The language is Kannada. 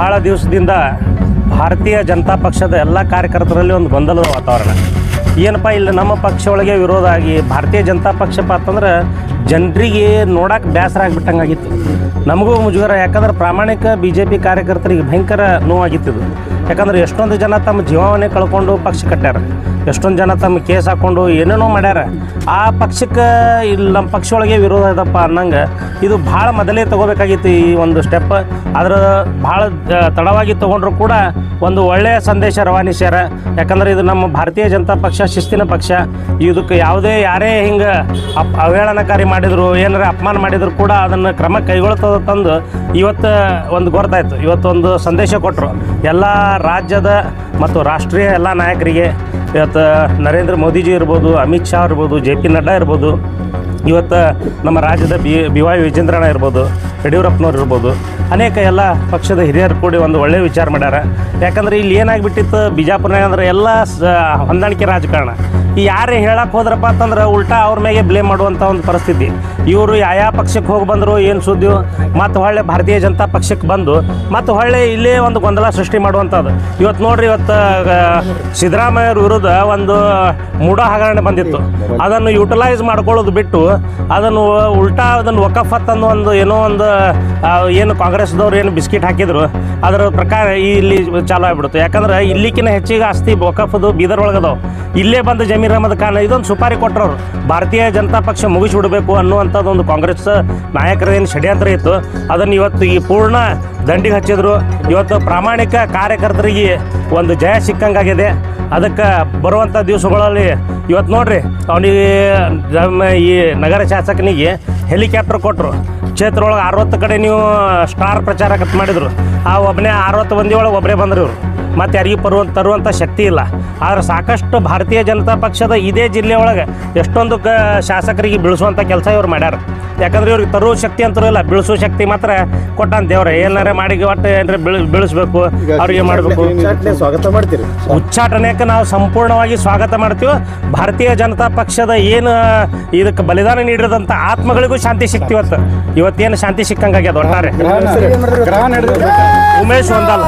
ಬಹಳ ದಿವಸದಿಂದ ಭಾರತೀಯ ಜನತಾ ಪಕ್ಷದ ಎಲ್ಲ ಕಾರ್ಯಕರ್ತರಲ್ಲಿ ಒಂದು ಗೊಂದಲದ ವಾತಾವರಣ. ಏನಪ್ಪ, ಇಲ್ಲಿ ನಮ್ಮ ಪಕ್ಷ ಒಳಗೆ ವಿರೋಧ ಆಗಿ ಭಾರತೀಯ ಜನತಾ ಪಕ್ಷಪ್ಪ ಅಂತಂದ್ರೆ ಜನರಿಗೆ ನೋಡಕ್ಕೆ ಬೇಸರ ಆಗಿಬಿಟ್ಟಂಗಾಗಿತ್ತು. ನಮಗೂ ಮುಜುಗರ, ಯಾಕಂದ್ರೆ ಪ್ರಾಮಾಣಿಕ ಬಿ ಜೆ ಪಿ ಕಾರ್ಯಕರ್ತರಿಗೆ ಭಯಂಕರ ನೋವಾಗಿತ್ತಿದ್ದು ಯಾಕಂದ್ರೆ ಎಷ್ಟೊಂದು ಜನ ತಮ್ಮ ಜೀವವನ್ನೇ ಕಳ್ಕೊಂಡು ಪಕ್ಷ ಕಟ್ಟ್ಯಾರ. ಎಷ್ಟೊಂದು ಜನ ತಮ್ಮ ಕೇಸ್ ಹಾಕ್ಕೊಂಡು ಏನೇನೋ ಮಾಡ್ಯಾರ. ಆ ಪಕ್ಷಕ್ಕೆ ಇಲ್ಲಿ ನಮ್ಮ ಪಕ್ಷ ವಿರೋಧ ಇದಪ್ಪ ಅನ್ನಂಗೆ ಇದು ಭಾಳ ಮೊದಲೇ ತಗೋಬೇಕಾಗಿತ್ತು ಈ ಒಂದು ಸ್ಟೆಪ್ ಆದ್ರೆ ಭಾಳ ತಡವಾಗಿ ತೊಗೊಂಡ್ರು ಕೂಡ ಒಂದು ಒಳ್ಳೆಯ ಸಂದೇಶ ರವಾನಿಸ್ಯಾರ. ಯಾಕಂದ್ರೆ ಇದು ನಮ್ಮ ಭಾರತೀಯ ಜನತಾ ಪಕ್ಷ, ಶಿಸ್ತಿನ ಪಕ್ಷ. ಇದಕ್ಕೆ ಯಾವುದೇ ಯಾರೇ ಹಿಂಗೆ ಅಪ್ ಅವಹೇಳನಕಾರಿ ಮಾಡಿದ್ರು, ಏನಾರ ಅಪಮಾನ ಮಾಡಿದ್ರು ಕೂಡ ಅದನ್ನು ಕ್ರಮ ಕೈಗೊಳ್ತದ ತಂದು ಇವತ್ತು ಒಂದು ಗೊತ್ತಾಯ್ತು. ಇವತ್ತೊಂದು ಸಂದೇಶ ಕೊಟ್ಟರು ಎಲ್ಲ ರಾಜ್ಯದ ಮತ್ತು ರಾಷ್ಟ್ರೀಯ ಎಲ್ಲ ನಾಯಕರಿಗೆ ಇವತ್ತು ನರೇಂದ್ರ ಮೋದಿಜಿ ಇರ್ಬೋದು, ಅಮಿತ್ ಶಾ ಇರ್ಬೋದು, ಜೆ ಪಿ ನಡ್ಡಾ ಇರ್ಬೋದು, ಇವತ್ತು ನಮ್ಮ ರಾಜ್ಯದ ಬಿ ಬಿ ವೈ ವಿಜೇಂದ್ರಣ್ಣ ಇರ್ಬೋದು. ಯಡಿಯೂರಪ್ಪನವ್ರು ಇರ್ಬೋದು. ಅನೇಕ ಎಲ್ಲ ಪಕ್ಷದ ಹಿರಿಯರು ಕೂಡಿ ಒಂದು ಒಳ್ಳೆಯ ವಿಚಾರ ಮಾಡ್ಯಾರ. ಯಾಕಂದ್ರೆ ಇಲ್ಲಿ ಏನಾಗ್ಬಿಟ್ಟಿತ್ತು ಬಿಜಾಪುರನಾಗ ಅಂದ್ರೆ ಎಲ್ಲ ಹೊಂದಾಣಿಕೆ ರಾಜಕಾರಣ. ಈ ಯಾರೇ ಹೇಳಕ್ಕೆ ಹೋದ್ರಪ್ಪ ಅಂತಂದ್ರೆ ಉಲ್ಟಾ ಅವ್ರ ಮೇಲೆ ಬ್ಲೇಮ್ ಮಾಡುವಂಥ ಒಂದು ಪರಿಸ್ಥಿತಿ. ಇವರು ಯಾವ ಪಕ್ಷಕ್ಕೆ ಹೋಗಿ ಬಂದರು, ಏನು ಸುದ್ದಿ, ಮತ್ತು ಹೊಳ್ಳೆ ಭಾರತೀಯ ಜನತಾ ಪಕ್ಷಕ್ಕೆ ಬಂದು, ಮತ್ತು ಹೊಳ್ಳೆ ಇಲ್ಲೇ ಒಂದು ಗೊಂದಲ ಸೃಷ್ಟಿ ಮಾಡುವಂಥದ್ದು ಇವತ್ತು ನೋಡ್ರಿ, ಇವತ್ತು ಸಿದ್ದರಾಮಯ್ಯವ್ರ ವಿರುದ್ಧ ಒಂದು ಮೂಢ ಹಗರಣೆ ಬಂದಿತ್ತು. ಅದನ್ನು ಯುಟಿಲೈಸ್ ಮಾಡ್ಕೊಳ್ಳೋದು ಬಿಟ್ಟು, ಅದನ್ನು ಉಲ್ಟಾ ಅದನ್ನು ವಕಫತ್ ಅನ್ನೋ ಒಂದು ಏನೋ ಒಂದು ಏನು ಕಾಂಗ್ರೆಸ್ದವ್ರು ಏನು ಬಿಸ್ಕಿಟ್ ಹಾಕಿದ್ರು, ಅದರ ಪ್ರಕಾರ ಇಲ್ಲಿ ಚಾಲು ಆಗ್ಬಿಡುತ್ತೆ. ಯಾಕಂದ್ರೆ ಇಲ್ಲಿಕಿನ ಹೆಚ್ಚಿಗೆ ಆಸ್ತಿ ಬೋಕಫ್ದು ಬೀದರ್ ಒಳಗದವು ಇಲ್ಲೇ ಬಂದು ಜಮೀರ್ ಅಹಮದ್ ಖಾನ್ ಇದೊಂದು ಸುಪಾರಿ ಕೊಟ್ಟರು ಭಾರತೀಯ ಜನತಾ ಪಕ್ಷ ಮುಗಿಸಿಬಿಡಬೇಕು ಅನ್ನುವಂಥದ್ದೊಂದು ಕಾಂಗ್ರೆಸ್ ನಾಯಕರ ಏನು ಷಡ್ಯಂತ್ರ ಇತ್ತು. ಅದನ್ನು ಇವತ್ತು ಈ ಪೂರ್ಣ ದಂಡಿಗೆ ಹಚ್ಚಿದ್ರು. ಇವತ್ತು ಪ್ರಾಮಾಣಿಕ ಕಾರ್ಯಕರ್ತರಿಗೆ ಒಂದು ಜಯ ಸಿಕ್ಕಂಗಾಗಿದೆ. ಅದಕ್ಕೆ ಬರುವಂಥ ದಿವಸಗಳಲ್ಲಿ ಇವತ್ತು ನೋಡ್ರಿ, ಅವನಿಗೆ ಈ ನಗರ ಶಾಸಕನಿಗೆ ಹೆಲಿಕಾಪ್ಟರ್ ಕೊಟ್ಟರು ಕ್ಷೇತ್ರ ಒಳಗೆ ಅರವತ್ತು ಕಡೆ ನೀವು ಸ್ಟಾರ್ ಪ್ರಚಾರ ಕತ್ ಮಾಡಿದ್ರು. ಆ ಒಬ್ಬನೇ ಅರವತ್ತು ಮಂದಿ ಒಳಗೆ ಒಬ್ಬರೇ ಬಂದರು ಇವರು. ಮತ್ತು ಯಾರಿಗೂ ಬರುವಂಥ ತರುವಂಥ ಶಕ್ತಿ ಇಲ್ಲ. ಆದರೆ ಸಾಕಷ್ಟು ಭಾರತೀಯ ಜನತಾ ಪಕ್ಷದ ಇದೇ ಜಿಲ್ಲೆ ಒಳಗೆ ಎಷ್ಟೊಂದು ಕ ಶಾಸಕರಿಗೆ ಬೀಳಿಸುವಂಥ ಕೆಲಸ ಇವ್ರು ಮಾಡ್ಯಾರ. ಯಾಕಂದ್ರೆ ಇವ್ರಿಗೆ ತರುವ ಶಕ್ತಿ ಅಂತರೂ ಇಲ್ಲ ಬೀಳಿಸೋ ಶಕ್ತಿ ಮಾತ್ರ ಕೊಟ್ಟಂತ ದೇವ್ರೆ. ಏನಾರ ಮಾಡಿ ಒಟ್ಟು ಏನಾರ ಬೀಳ್ ಬೀಳಿಸ್ಬೇಕು ಅವ್ರಿಗೆ ಮಾಡಬೇಕು. ಸ್ವಾಗತ ಮಾಡ್ತೀರಿ? ಉಚ್ಚಾಟನೆಗೆ ನಾವು ಸಂಪೂರ್ಣವಾಗಿ ಸ್ವಾಗತ ಮಾಡ್ತೀವಿ ಭಾರತೀಯ ಜನತಾ ಪಕ್ಷದ ಏನು ಇದಕ್ಕೆ ಬಲಿದಾನ ನೀಡಿದಂಥ ಆತ್ಮಗಳಿಗೂ ಶಾಂತಿ ಸಿಕ್ತಿ ಇವತ್ತು. ಇವತ್ತೇನು ಶಾಂತಿ ಸಿಕ್ಕಂಗಾಗ್ಯದ ಒಟ್ಟಾರೆ. ಉಮೇಶ್ ಒಂದಲ್ಲ.